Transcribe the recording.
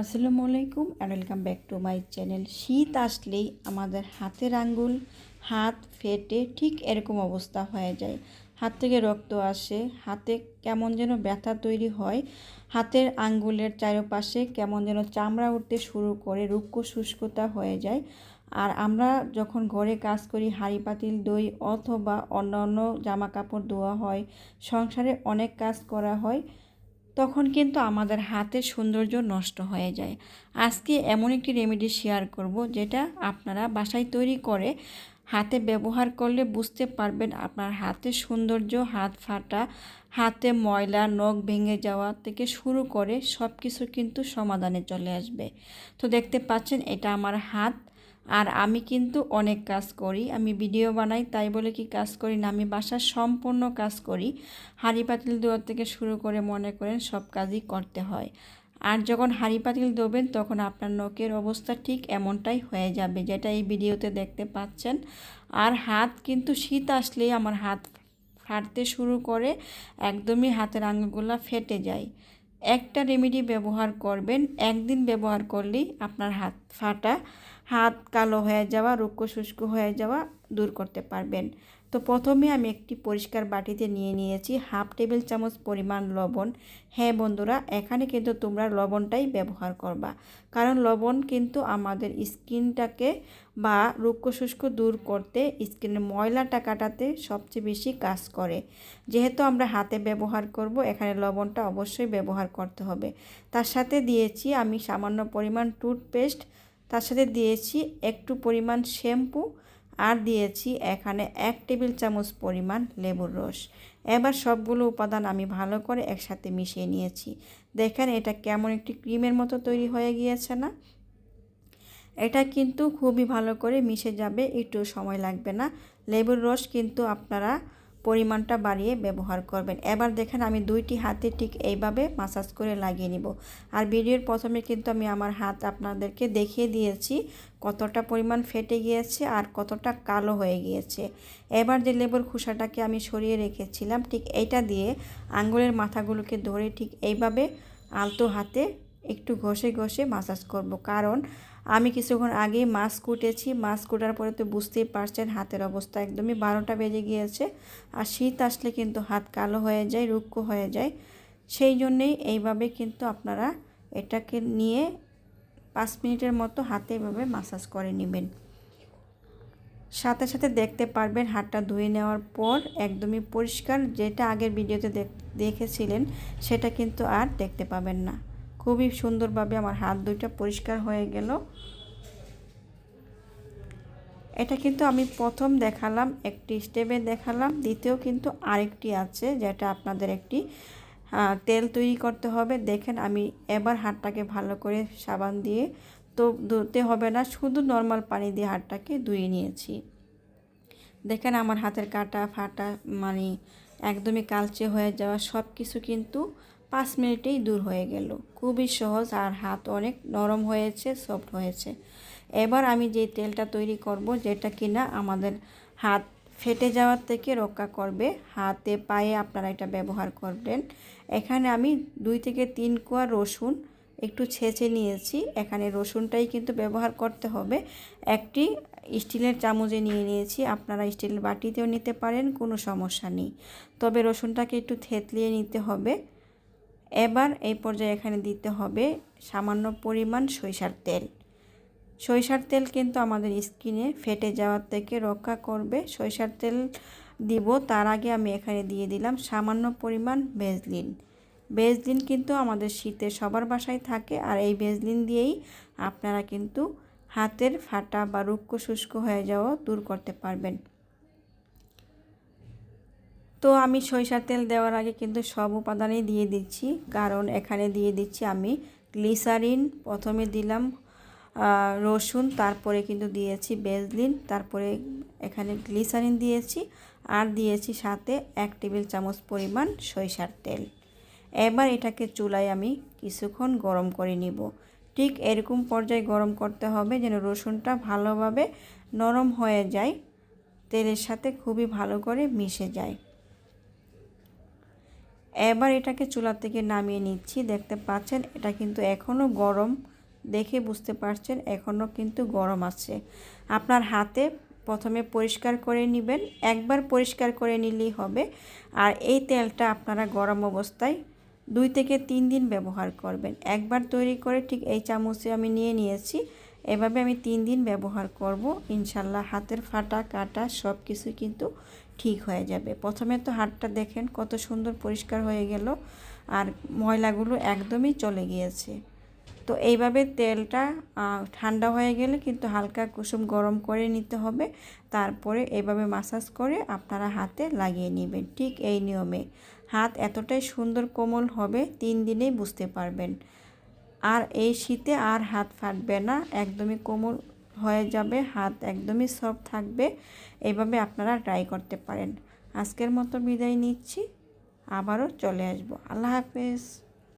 আসসালামু আলাইকুম and welcome back to my channel শীত আসলেই আমাদের হাতের আঙ্গুল, হাত ফেটে ঠিক এরকম অবস্থা হয়ে যায়। হাত থেকে রক্ত আসে, হাতে কেমন যেন ব্যথা তৈরি হয়, হাতের আঙ্গুলের চারপাশে কেমন যেন চামড়া উঠতে শুরু করে, রুক্ষ শুষ্কতা হয়ে যায়। আর আমরা যখন ঘরে কাজ করি, হাঁড়ি, পাতিল, দই অথবা অন্যান্য জামা কাপড় ধোয়া হয়, সংসারে অনেক কাজ করা হয়। তখন কিন্তু আমাদের হাতের সৌন্দর্য নষ্ট হয়ে যায়। আজকে এমন একটি রেমেডি শেয়ার করব যেটা আপনারা বাসায় তৈরি করে হাতে ব্যবহার করলে বুঝতে পারবেন আপনার হাতের সৌন্দর্য, হাত ফাটা, হাতে ময়লা, নখ ভেঙে যাওয়া থেকে শুরু করে সব কিছু কিন্তু সমাধানে চলে আসবে। তো দেখতে পাচ্ছেন এটা আমার হাত। আর আমি কিন্তু অনেক কাজ করি। আমি ভিডিও বানাই, তাই বলে কি কাজ করি না? আমি বাসার সম্পূর্ণ কাজ করি। হাঁড়ি পাতিল দেওয়ার থেকে শুরু করে মনে করেন সব কাজই করতে হয়। আর যখন হাঁড়ি পাতিল দেবেন তখন আপনার নখের অবস্থা ঠিক এমনটাই হয়ে যাবে যেটা এই ভিডিওতে দেখতে পাচ্ছেন। আর হাত কিন্তু শীত আসলেই আমার হাত ফাটতে শুরু করে, একদমই হাতের আঙুলগুলো ফেটে যায়। একটা রেমেডি ব্যবহার করবেন, একদিন ব্যবহার করলেই আপনার হাত ফাটা, হাত কালো হয়ে যাওয়া, রুক্ষ শুষ্ক হয়ে যাওয়া দূর করতে পারবেন। তো প্রথমে আমি একটি পরিষ্কার বাটিতে নিয়ে নিয়েছি হাফ টেবিল চামচ পরিমাণ লবণ। হ্যাঁ বন্ধুরা, এখানে কিন্তু তোমরা লবণটাই ব্যবহার করবা। কারণ লবণ কিন্তু আমাদের স্কিনটাকে বা রুক্ষ শুষ্ক দূর করতে, স্কিনের ময়লাটা কাটাতে সবচেয়ে বেশি কাজ করে। যেহেতু আমরা হাতে ব্যবহার করব, এখানে লবণটা অবশ্যই ব্যবহার করতে হবে। তার সাথে দিয়েছি আমি সামান্য পরিমাণ টুথপেস্ট। তার সাথে দিয়েছি একটু পরিমাণ শ্যাম্পু। আর দিয়েছি এখানে এক টেবিল চামচ পরিমাণ লেবুর রস। এবার সবগুলো উপাদান আমি ভালো করে একসাথে মিশিয়ে নিয়েছি। দেখেন এটা কেমন একটি ক্রিমের মতো তৈরি হয়ে গিয়েছে না? এটা কিন্তু খুবই ভালো করে মিশে যাবে, একটু সময় লাগবে না। লেবুর রস কিন্তু আপনারা পরিমাণটা বাড়িয়ে ব্যবহার করবেন। এবার দেখেন আমি দুইটি হাতে ঠিক এইভাবে মাসাজ করে লাগিয়ে নিব। আর ভিডিওর প্রথমে কিন্তু আমি আমার হাত আপনাদেরকে দেখিয়ে দিয়েছি কতটা পরিমাণ ফেটে গিয়েছে আর কতটা কালো হয়ে গিয়েছে। এবার যে লেবুর খোসাটাকে আমি সরিয়ে রেখেছিলাম, ঠিক এইটা দিয়ে আঙ্গুলের মাথাগুলোকে ধরে ঠিক এইভাবে আলতো হাতে একটু ঘষে ঘষে মাসাজ করব। কারণ আমি কিছুক্ষণ আগে মাছ কুটেছি মাছ কুটার পরে তো বুঝতেই পারছেন হাতের অবস্থা একদমই। বারোটা বেজে গিয়েছে আর শীত আসলে কিন্তু হাত কালো হয়ে যায়, রুক্ষ হয়ে যায়। সেই জন্যেই এইভাবে কিন্তু আপনারা এটাকে নিয়ে পাঁচ মিনিটের মতো হাতে এভাবে মাসাজ করে নেবেন। সাথে সাথে দেখতে পারবেন হাতটা ধুয়ে নেওয়ার পর একদমই পরিষ্কার। যেটা আগের ভিডিওতে দেখেছিলেন সেটা কিন্তু আর দেখতে পাবেন না। খুবই সুন্দরভাবে আমার হাত দুইটা পরিষ্কার হয়ে গেল। এটা কিন্তু আমি প্রথম দেখালাম, একটি স্টেপে দেখালাম, দ্বিতীয় কিন্তু আরেকটি আছে যেটা আপনাদের একটি তেল তৈরি করতে হবে। দেখেন আমি এবার হাতটাকে ভালো করে সাবান দিয়ে তো ধুতে হবে না, শুধু নর্মাল পানি দিয়ে হাতটাকে ধুয়ে নিয়েছি। দেখেন আমার হাতের কাটা ফাটা মানে একদমই কালচে হয়ে যাওয়া সব কিছু কিন্তু পাঁচ মিনিটেই দূর হয়ে গেল। খুবই সহজ আর হাত অনেক নরম হয়েছে সফট হয়েছে। এবার আমি যে তেলটা তৈরি করব, যেটা কিনা আমাদের হাত ফেটে যাওয়ার থেকে রক্ষা করবে। হাতে, পায়ে আপনারা এটা ব্যবহার করবেন। এখানে আমি দুই থেকে তিন কোয়া রসুন একটু ছেঁচে নিয়েছি। এখানে রসুনটাই কিন্তু ব্যবহার করতে হবে। একটি স্টিলের চামচে নিয়ে নিয়েছি। আপনারা স্টিলের বাটিতেও নিতে পারেন, কোনো সমস্যা নেই। তবে রসুনটাকে একটু থেতলিয়ে নিতে হবে। এবার এই পর্যায়ে এখানে দিতে হবে সামান্য পরিমাণ সরিষার তেল। সরিষার তেল কিন্তু আমাদের স্কিনে ফেটে যাওয়ার থেকে রক্ষা করবে। সরিষার তেল দিব, তার আগে আমি এখানে দিয়ে দিলাম সামান্য পরিমাণ বেজলিন বেজলিন কিন্তু আমাদের শীতে সবার বাসায় থাকে আর এই বেজলিন দিয়েই আপনারা কিন্তু হাতের ফাটা বা রুক্ষ শুষ্ক হয়ে যাওয়া দূর করতে পারবেন। তো আমি সরিষার তেল দেওয়ার আগে কিন্তু সব উপাদানই দিয়ে দিচ্ছি। কারণ এখানে দিয়ে দিচ্ছি আমি গ্লিসারিন, প্রথমে দিলাম রসুন, তারপরে কিন্তু দিয়েছি বেজলিন, তারপরে এখানে গ্লিসারিন দিয়েছি আর দিয়েছি সাথে এক টেবিল চামচ পরিমাণ সরিষার তেল। এবার এটাকে চুলায় আমি কিছুক্ষণ গরম করে নিব। ঠিক এরকম পর্যায়ে গরম করতে হবে যেন রসুনটা ভালোভাবে নরম হয়ে যায়, তেলের সাথে খুবই ভালো করে মিশে যায়। এবার এটাকে চুলা থেকে নামিয়ে নিচ্ছি। দেখতে পাচ্ছেন, এটা কিন্তু এখনও গরম। দেখে বুঝতে পারছেন এখনও কিন্তু গরম আছে। আপনার হাতে প্রথমে পরিষ্কার করে নেবেন। একবার পরিষ্কার করে নিলেই হবে। আর এই তেলটা আপনারা গরম অবস্থায় দুই থেকে তিন দিন ব্যবহার করবেন। একবার তৈরি করে ঠিক এই চামচে আমি নিয়ে নিয়েছি। এভাবে আমি তিন দিন ব্যবহার করব। ইনশাল্লাহ হাতের ফাটা, কাটা সব কিছু কিন্তু ঠিক হয়ে যাবে। প্রথমে তো হাতটা দেখেন কত সুন্দর পরিষ্কার হয়ে গেল আর ময়লাগুলো একদমই চলে গিয়েছে। তো এইভাবে তেলটা ঠান্ডা হয়ে গেলে কিন্তু হালকা কুসুম গরম করে নিতে হবে। তারপরে এইভাবে মাসাজ করে আপনারা হাতে লাগিয়ে নেবেন ঠিক এই নিয়মে। হাত এতটাই সুন্দর কোমল হবে তিন দিনেই বুঝতে পারবেন। আর এই শীতে আর হাত ফাটবে না, একদমই কোমল হয়ে যাবে, হাত একদমই সফট থাকবে। এইভাবে আপনারা ট্রাই করতে পারেন। আজকের মতো বিদায় নিচ্ছি। আবারও চলে আসব। আল্লাহ হাফেজ।